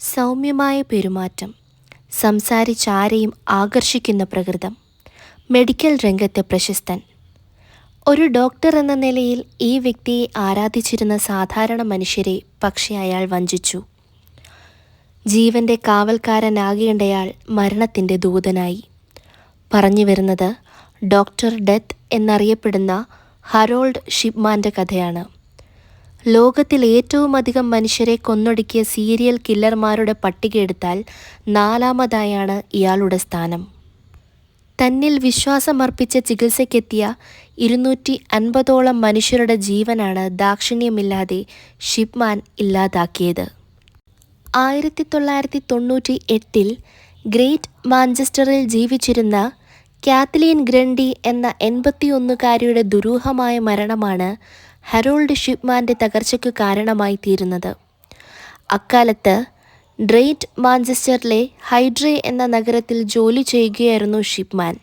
സൗമ്യമായ പെരുമാറ്റം സംസാരിച്ചാരെയും ആകർഷിക്കുന്ന പ്രകൃതം മെഡിക്കൽ രംഗത്തെ പ്രശസ്തൻ. ഒരു ഡോക്ടർ എന്ന നിലയിൽ ഈ വ്യക്തിയെ ആരാധിച്ചിരുന്ന സാധാരണ മനുഷ്യരെ പക്ഷേ അയാൾ വഞ്ചിച്ചു. ജീവന്റെ കാവൽക്കാരനാകേണ്ടയാൾ മരണത്തിന്റെ ദൂതനായി. പറഞ്ഞു വരുന്നത് ഡോക്ടർ ഡെത്ത് എന്നറിയപ്പെടുന്ന ഹറോൾഡ് ഷിപ്മാന്റെ കഥയാണ്. ലോകത്തിൽ ഏറ്റവുമധികം മനുഷ്യരെ കൊന്നൊടുക്കിയ സീരിയൽ കില്ലർമാരുടെ പട്ടിക എടുത്താൽ നാലാമതായാണ് ഇയാളുടെ സ്ഥാനം. തന്നിൽ വിശ്വാസമർപ്പിച്ച ചികിത്സയ്ക്കെത്തിയ ഇരുന്നൂറ്റി അൻപതോളം മനുഷ്യരുടെ ജീവനാണ് ദാക്ഷിണ്യമില്ലാതെ ഷിപ്മാൻ ഇല്ലാതാക്കിയത്. ആയിരത്തി തൊള്ളായിരത്തി തൊണ്ണൂറ്റി എട്ടിൽ ഗ്രേറ്റ് മാഞ്ചസ്റ്ററിൽ ജീവിച്ചിരുന്ന കാത്ലീൻ ഗ്രണ്ടി എന്ന എൺപത്തിയൊന്നുകാരിയുടെ ദുരൂഹമായ മരണമാണ് ഹരോൾഡ് ഷിപ്മാന്റെ തകർച്ചയ്ക്ക് കാരണമായി തീരുന്നത്. അക്കാലത്ത് ഡ്രെയ്റ്റ് മാഞ്ചസ്റ്ററിലെ ഹൈഡ്രേ എന്ന നഗരത്തിൽ ജോലി ചെയ്യുകയായിരുന്നു ഷിപ്മാൻ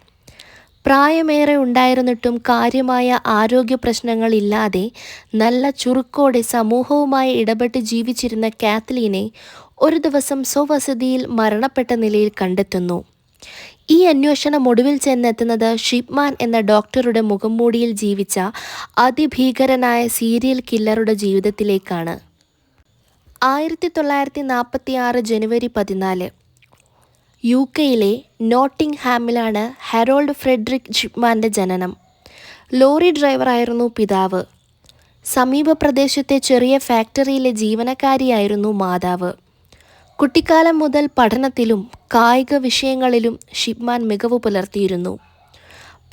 പ്രായമേറെ ഉണ്ടായിരുന്നിട്ടും കാര്യമായ ആരോഗ്യ പ്രശ്നങ്ങളില്ലാതെ നല്ല ചുറുക്കോടെ സമൂഹവുമായി ഇടപെട്ട് ജീവിച്ചിരുന്ന കാത്ലീനെ ഒരു ദിവസം സ്വവസതിയിൽ മരണപ്പെട്ട നിലയിൽ കണ്ടെത്തുന്നു. ഈ അന്വേഷണം ഒടുവിൽ ചെന്നെത്തുന്നത് ഷിപ്മാൻ എന്ന ഡോക്ടറുടെ മുഖംമൂടിയിൽ ജീവിച്ച അതിഭീകരനായ സീരിയൽ കില്ലറുടെ ജീവിതത്തിലേക്കാണ്. ആയിരത്തി തൊള്ളായിരത്തി നാൽപ്പത്തി ആറ് ജനുവരി പതിനാല് യു കെയിലെ നോട്ടിംഗ് ഹാമിലാണ് ഹെറോൾഡ് ഫ്രെഡറിക് ഷിപ്മാന്റെ ജനനം. ലോറി ഡ്രൈവറായിരുന്നു പിതാവ്. സമീപ പ്രദേശത്തെ ചെറിയ ഫാക്ടറിയിലെ ജീവനക്കാരിയായിരുന്നു മാതാവ്. കുട്ടിക്കാലം മുതൽ പഠനത്തിലും കായിക വിഷയങ്ങളിലും ഷിപ്മാൻ മികവ് പുലർത്തിയിരുന്നു.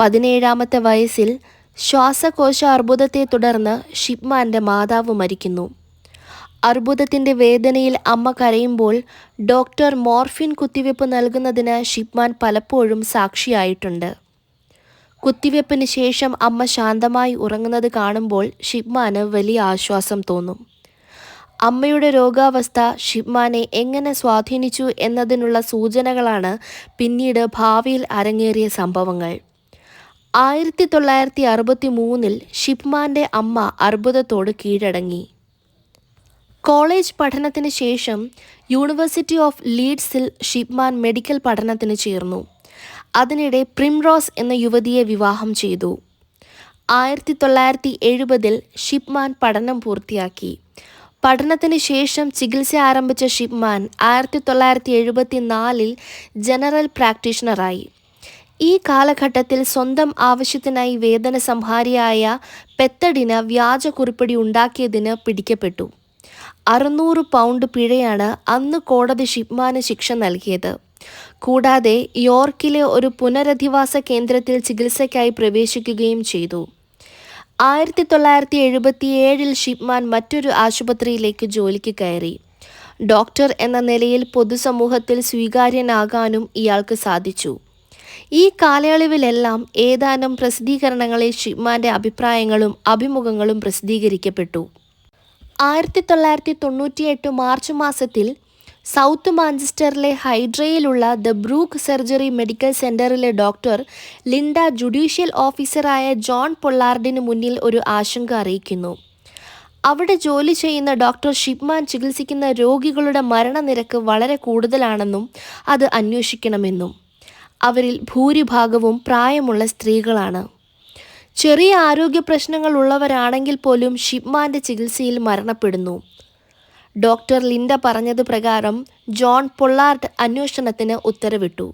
പതിനേഴാമത്തെ വയസ്സിൽ ശ്വാസകോശ അർബുദത്തെ തുടർന്ന് ഷിപ്മാന്റെ മാതാവ് മരിക്കുന്നു. അർബുദത്തിന്റെ വേദനയിൽ അമ്മ കരയുമ്പോൾ ഡോക്ടർ മോർഫിൻ കുത്തിവെപ്പ് നൽകുന്നതിന് ഷിപ്മാൻ പലപ്പോഴും സാക്ഷിയായിട്ടുണ്ട്. കുത്തിവെപ്പിന് ശേഷം അമ്മ ശാന്തമായി ഉറങ്ങുന്നത് കാണുമ്പോൾ ഷിപ്മാന് വലിയ ആശ്വാസം തോന്നും. അമ്മയുടെ രോഗാവസ്ഥ ഷിപ്മാനെ എങ്ങനെ സ്വാധീനിച്ചു എന്നതിനുള്ള സൂചനകളാണ് പിന്നീട് ഭാവിയിൽ അരങ്ങേറിയ സംഭവങ്ങൾ. ആയിരത്തി തൊള്ളായിരത്തി അറുപത്തി മൂന്നിൽ ഷിപ്മാന്റെ അമ്മ അർബുദത്തോട് കീഴടങ്ങി. കോളേജ് പഠനത്തിന് ശേഷം യൂണിവേഴ്സിറ്റി ഓഫ് ലീഡ്സിൽ ഷിപ്മാൻ മെഡിക്കൽ പഠനത്തിന് ചേർന്നു. അതിനിടെ പ്രിംറോസ് എന്ന യുവതിയെ വിവാഹം ചെയ്തു. ആയിരത്തി തൊള്ളായിരത്തി എഴുപതിൽ ഷിപ്മാൻ പഠനം പൂർത്തിയാക്കി. പഠനത്തിന് ശേഷം ചികിത്സ ആരംഭിച്ച ഷിപ്മാൻ ആയിരത്തി തൊള്ളായിരത്തി എഴുപത്തി നാലിൽ ജനറൽ പ്രാക്ടീഷണറായി. ഈ കാലഘട്ടത്തിൽ സ്വന്തം ആവശ്യത്തിനായി വേദന സംഹാരിയായ പെത്തഡിന് വ്യാജ കുറിപ്പടി ഉണ്ടാക്കിയതിന് പിടിക്കപ്പെട്ടു. അറുന്നൂറ് പൗണ്ട് പിഴയാണ് അന്ന് കോടതി ഷിപ്മാന് ശിക്ഷ നൽകിയത്. കൂടാതെ യോർക്കിലെ ഒരു പുനരധിവാസ കേന്ദ്രത്തിൽ ചികിത്സയ്ക്കായി പ്രവേശിക്കുകയും ചെയ്തു. ആയിരത്തി തൊള്ളായിരത്തി എഴുപത്തിയേഴിൽ ഷിപ്മാൻ മറ്റൊരു ആശുപത്രിയിലേക്ക് ജോലിക്ക് കയറി. ഡോക്ടർ എന്ന നിലയിൽ പൊതുസമൂഹത്തിൽ സ്വീകാര്യനാകാനും ഇയാൾക്ക് സാധിച്ചു. ഈ കാലയളവിലെല്ലാം ഏതാനും പ്രസിദ്ധീകരണങ്ങളിൽ ഷിപ്മാന്റെ അഭിപ്രായങ്ങളും അഭിമുഖങ്ങളും പ്രസിദ്ധീകരിക്കപ്പെട്ടു. ആയിരത്തി തൊള്ളായിരത്തി തൊണ്ണൂറ്റിയെട്ട് മാർച്ച് മാസത്തിൽ സൗത്ത് മാഞ്ചസ്റ്ററിലെ ഹൈഡ്രയിലുള്ള ദ ബ്രൂക്ക് സർജറി മെഡിക്കൽ സെന്ററിലെ ഡോക്ടർ ലിൻഡ ജുഡീഷ്യൽ ഓഫീസറായ ജോൺ പൊള്ളാർഡിന് മുന്നിൽ ഒരു ആശങ്ക അറിയിക്കുന്നു. അവിടെ ജോലി ചെയ്യുന്ന ഡോക്ടർ ഷിപ്മാൻ ചികിത്സിക്കുന്ന രോഗികളുടെ മരണനിരക്ക് വളരെ കൂടുതലാണെന്നും അത് അന്വേഷിക്കണമെന്നും. അവരിൽ ഭൂരിഭാഗവും പ്രായമുള്ള സ്ത്രീകളാണ്. ചെറിയ ആരോഗ്യ പ്രശ്നങ്ങൾ ഉള്ളവരാണെങ്കിൽ പോലും ഷിപ്മാന്റെ ചികിത്സയിൽ മരണപ്പെടുന്നു. ഡോക്ടർ ലിൻഡ പറഞ്ഞത് പ്രകാരം ജോൺ പൊള്ളാർഡ് അന്വേഷണത്തിന് ഉത്തരവിട്ടു.